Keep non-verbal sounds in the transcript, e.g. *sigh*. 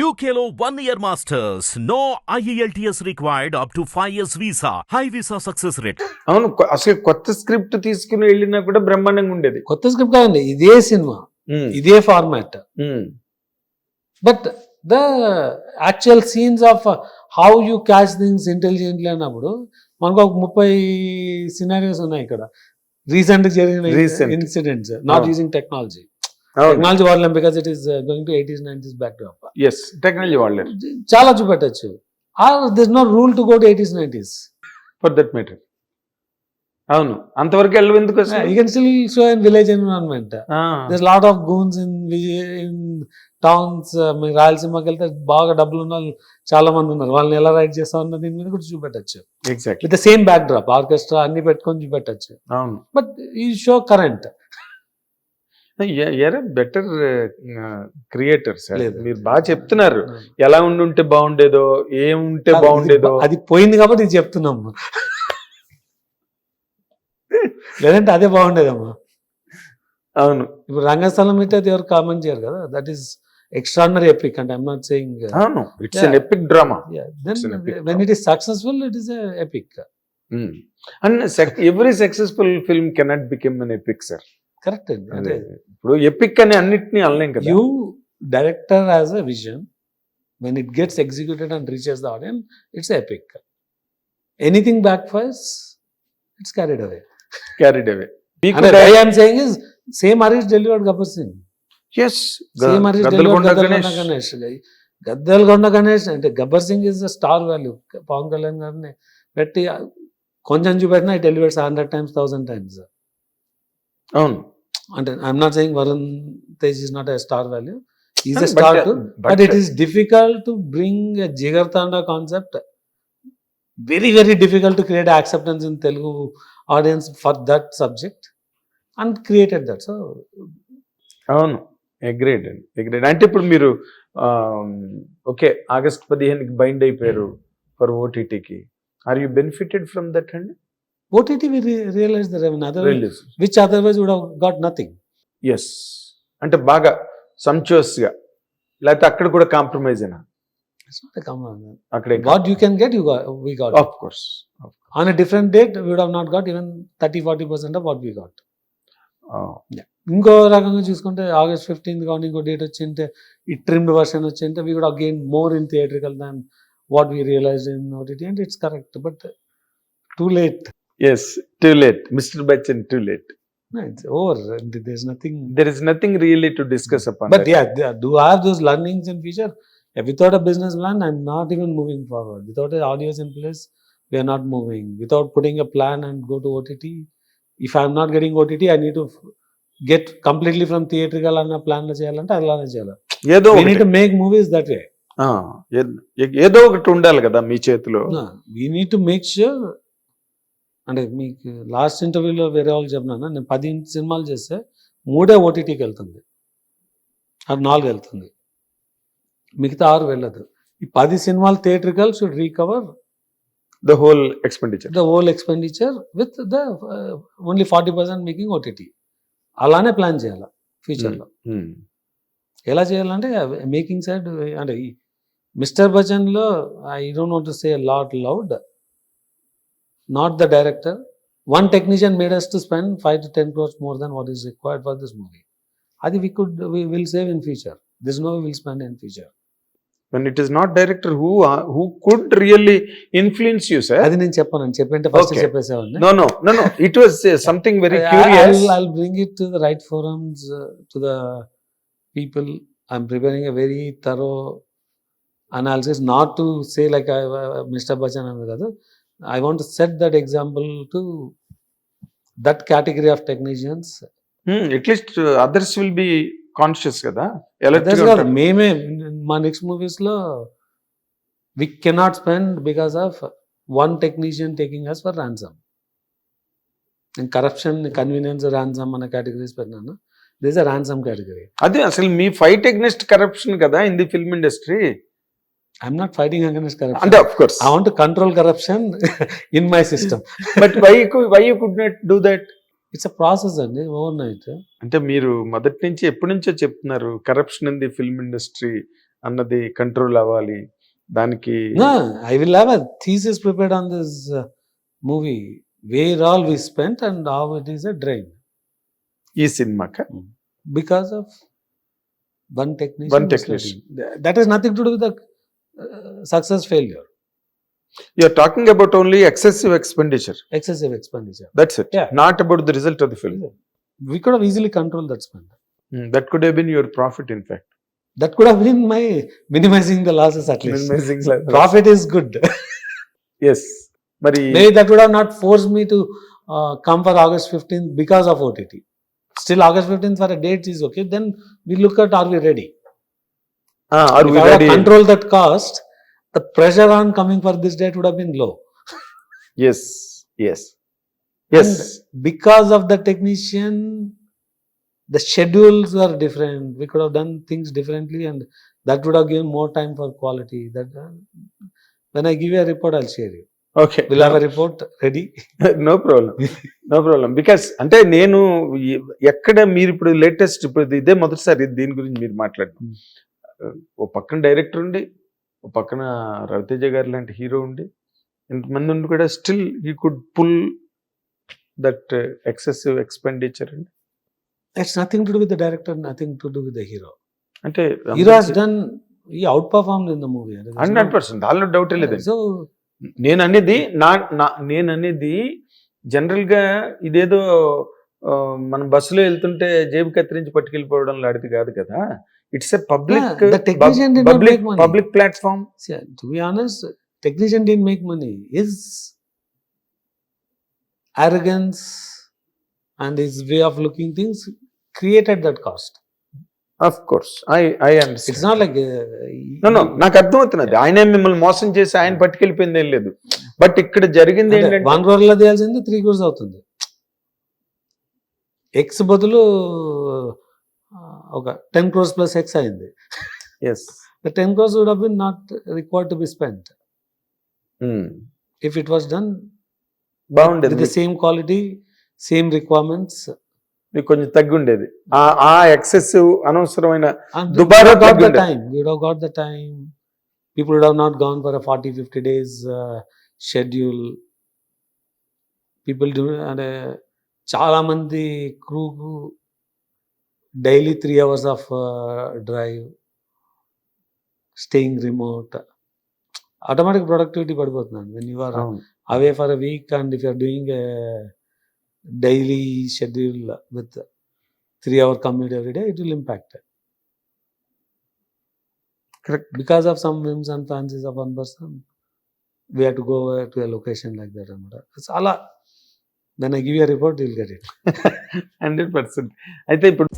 One year masters. No E IELTS required up to 5 years visa. High visa success rate. అవును అసలు కొత్త script తీసుకుని వెళ్ళినా కూడా బ్రహ్మాండంగా ఉండేది కొత్త స్క్రిప్ట్ కాదండి ఇదే సినిమా ఇదే format but the actual scenes of how you catch things intelligently అన్నప్పుడు మనకు ఒక ముప్పై సినారియోస్ ఉన్నాయి ఇక్కడ రీసెంట్ జరిగిన Recent. Incidents not. Using technology technology వాడలేం because it is going to eighties nineties backdrop yes technology వాడలేరు చాలా చూపెట్టచ్చు. Or this no rule to go to eighties nineties for that matter అవును. అంతవరకు వెళ్ళవు ఎందుకు? You can still show in village environment this lot of goons in in towns మీరు రాయలసీమకి వెళ్తే బాగా డబ్బులు ఉన్న చాలా మంది ఉన్నారు. వాళ్ళని ఎలా రైడ్ చేస్తా ఉన్న దీని మీద కూడా చూపెట్టచ్చు. Exactly with the same backdrop orchestra అన్ని పెట్టుకొని చూపెట్టచ్చు. అవును. బట్ ఈ show current *laughs* better creator sir. లేదు. మీరు బాగా చెప్తున్నారు. ఎలా ఉండుంటే బాగుండేదో ఏం ఉంటే బాగుండేదో. అది పోయింది కాబట్టి ఇది చెప్తున్నాము. లేదంటే అదే బాగుండేదమ్మా అవును. ఇప్పుడు రంగస్థలం అయితే అది ఎవరు కామెంట్ చేయరు కదా. దట్ ఈస్ ఎక్స్ట్రాడినరీ ఎపిక్ అంటే ఐఎమ్ నాట్ సేయింగ్ అవును. It's an epic drama when it is successful it is epic and every successful film cannot become an epic sir correct అండి అంటే ఇప్పుడు ఎపిక్ అని అన్నిటిని అనలేం కదా director has a vision when it gets executed and reaches the audience it's epic anything backfires it's carried away carried away and why i'm saying is same harish delivered gabbar singh yes delivered gaddalgonda ganesh Gaddalakonda Ganesh అంటే Gabbar Singh is the star value Pawan Kalyan గారిని పెట్టి కొంచెం చూపెట్టినా it elevates hundred times thousand times అవును అంటే I'm not saying Varun Tej is not a star value is a star to but- but it is difficult to bring a jigartanda concept very very difficult to create acceptance in telugu audience for that subject and created that so అవును agreed అండి agreed అంటే ఇప్పుడు మీరు okay August పదిహేనుకి bind అయిపోయారు for ఓటీటీకి are you benefited from that అండి ott we re- realized the revenue other release which otherwise would have got nothing yes అంటే బాగా sumptuous గా లేకపోతే అక్కడ కూడా కాంప్రమైజ్ అయినా it's not a common అక్కడే what you can get you got we got of course on a different date we would have not got even 30 40 percent of what we got ఇంకో రకంగా చూసుకుంటే August fifteenth కానీ ఇంకో date వచ్చింటే ఈ trimmed version వచ్చింటే we కూడా again more in theatrical than what we realize in OTT and it's correct but too late yes too late mister Bachchan too late it's over there nothing there is nothing really to discuss upon but you do have those learnings in future without a business plan I'm not even moving forward without audios in place we're not moving without putting a plan and go to OTT if I'm not getting OTT I need to get completely from theatrical అన్న ప్లాన్లో చేయాలంటే అలానే చేయాలి. ఏదో we need to make movies that way. ఆ, ఏ- ఏదో ఒకటి ఉండాలి కదా మీ చేతిలో. We need to make sure అంటే మీకు లాస్ట్ ఇంటర్వ్యూలో వేరే వాళ్ళకి చెప్పినాను? నేను పది సినిమాలు చేస్తే మూడే ఓటీటీకి వెళ్తుంది. అది నాలుగు వెళ్తుంది. మిగతా ఆరు వెళ్ళదు. ఈ పది సినిమాలు theatrical should recover the whole expenditure the whole expenditure with the only forty percent making OTT అలానే ప్లాన్ చేయాలి ఫ్యూచర్లో ఎలా చేయాలంటే మేకింగ్ సైడ్ అంటే mister బచ్చన్లో I don't want to say lot loud not the director one technician made us to spend five to ten crores more than what is required for this movie అది we could we will save in future this no will spend in future when it is not director who uh, who could really influence you sir అది నేను చెప్పాను అని చెప్పింటే first Okay. చెప్పేసేవాడిని no no no no it was uh, something very I- curious I'll, I'll bring it to the right forums uh, to the people. I'm preparing a very thorough analysis, not to say like I, uh, Mr. Bachchan and the other. I want to set that example to that category of technicians. hmm, at least uh, others will be conscious కదా. మేమే మా next మూవీస్లో we cannot spend because of one technician taking us for ransom నేను corruption convenience ransom అనే categories పెట్టినాను. This a ransom category అదే అసలు మీ ఫైట్ అగ్నెస్ట్ కరప్షన్ కదా in the film industry I'm not fighting against corruption అంటే of course I want control corruption in my system but why why you could not do that it's a process అండి overnight అంటే మీరు మొదటి నుంచి ఎప్పటి నుంచో చెప్తున్నారు corruption in the film industry అన్నది కంట్రోల్ అవ్వాలి. దానికి I will have a thesis prepared on this movie where all we spent and all it is a drain ఈ సినిమాకి? Because of one technician that is nothing to do with success failure. You're talking about only excessive expenditure. Excessive expenditure. That's it. Yeah. Not about the result of the film. We could have easily controlled that spend. Mm, that could have been your profit, in fact. That could have been my minimizing the losses at least. Minimizing losses. Profit is good. *laughs* yes. Maybe that would have not forced me to uh, come for August 15th because of OTT. Still, August 15th for a date is okay. Then we look at are we ready? Are we ready that cost, the pressure on coming for this date would have been low. Yes yes yes Because of the technician, the schedules are different. We could have done things differently, and that would have given more time for quality. That uh, when I give you a report, I'll share you. Okay have a report ready. No problem no problem because అంటే నేను ఎ- ఎక్కడ మీరు ఇప్పుడు latest ఇప్పుడు ఇది- మొదటిసారి దీని గురించి మీరు మాట్లాడడం Hmm. ఓ పక్కన డైరెక్టర్ ఉండి ఓ పక్కన రవితేజ గారు లాంటి హీరో ఉండి ఇంతమంది ఉండి కూడా స్టిల్ ఈ could pull that excessive expenditure అండి It's nothing to do with the director, nothing to do with the hero. అంటే done, he outperformed in the movie. There is hundred percent దానిలో డౌట్ లేదండి So, నేను అనేది నా నా నేను అనేది జనరల్గా ఇదేదో మనం బస్సులో వెళ్తుంటే జేబు కత్తిరించి పట్టుకెళ్ళిపోవడం లాంటిది కాదు కదా it's public platform technician the make money is arrogance and is way of looking things created that cost of course I I it's not like నాకు అర్థమవుతున్నది. ఆయన మిమ్మల్ని మోసం చేసి ఆయన పట్టుకెళ్ళిపోయింది ఏం లేదు. బట్ ఇక్కడ జరిగింది వన్ క్రోర్లో త్రీ క్రోర్స్ అవుతుంది. ఎక్స్ బదులు ఒక టెన్ క్రోర్స్ ప్లస్ ఎక్స్ అయింది. Yes ten crores would have not require to be spend if it was done బాగుండేది the same quality same requirements కొంచెం తగ్గి ఉండేది ఎక్సెస్ అనవసరమైన దుబారా time we the time people have not gone for 40 50 days schedule people do అంటే చాలా మంది crew daily three hours of drive staying remote automatic productivity పడిపోతున్నాను when you are అవును. away for a week and if you're doing a daily schedule with three hour commute every day, it will impact. Correct. Because of some whims and fancies of one person, we have to go to a location like that. అన్నమాట. It's all. When I give you a report, you'll get it. Hundred percent అయితే ఇప్పుడు